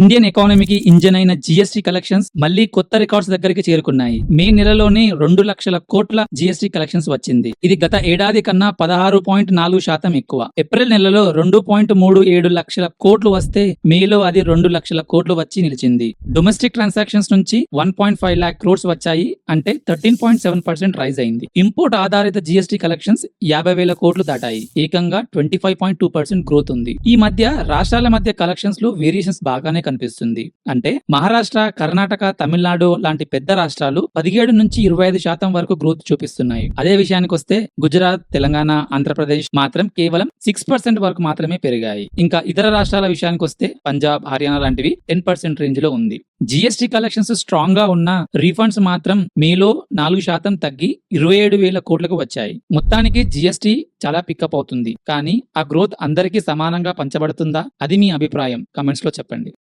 Indian ఎకానమీకి engine అయిన GST collections మళ్ళీ కొత్త రికార్డ్స్ దగ్గరికి చేరుకున్నాయి. మే నెలలోనే రెండు లక్షల కోట్ల జిఎస్టీ కలెక్షన్స్ వచ్చింది. ఇది గత ఏడాది కన్నా పదహారు పాయింట్ నాలుగు శాతం ఎక్కువ. ఏప్రిల్ నెలలో రెండు పాయింట్ మూడు ఏడు లక్షల కోట్లు వస్తే మేలో అది రెండు లక్షల కోట్లు వచ్చి నిలిచింది. డొమెస్టిక్ ట్రాన్సాక్షన్స్ నుంచి one point five lakh crores వచ్చాయి అంటే thirteen point seven percent rise అయింది. ఇంపోర్ట్ ఆధారిత జిఎస్టీ కలెక్షన్స్ యాభై వేల కోట్లు దాటాయి. ఏకంగా twenty five point two percent growth ఉంది. ఈ మధ్య రాష్ట్రాల మధ్య కలెక్షన్స్లో వేరియేషన్స్ బాగానే కనిపిస్తుంది. అంటే మహారాష్ట్ర కర్ణాటక తమిళనాడు లాంటి పెద్ద రాష్ట్రాలు పదిహేడు నుంచి ఇరవై ఐదు శాతం వరకు గ్రోత్ చూపిస్తున్నాయి. అదే విషయానికి వస్తే గుజరాత్ తెలంగాణ ఆంధ్రప్రదేశ్ మాత్రం కేవలం సిక్స్ పర్సెంట్ వరకు మాత్రమే పెరిగాయి. ఇంకా ఇతర రాష్ట్రాల విషయానికి వస్తే పంజాబ్ హర్యానా లాంటివి టెన్ పర్సెంట్ రేంజ్లో ఉంది. జిఎస్టీ కలెక్షన్స్ స్ట్రాంగ్గా ఉన్న రీఫండ్స్ మాత్రం మేలో నాలుగు శాతం తగ్గి ఇరవై ఏడు వేల కోట్లకు వచ్చాయి. మొత్తానికి జిఎస్టీ చాలా పికప్ అవుతుంది. కానీ ఆ గ్రోత్ అందరికీ సమానంగా పంచబడుతుందా? అది మీ అభిప్రాయం. కమెంట్స్లో చెప్పండి.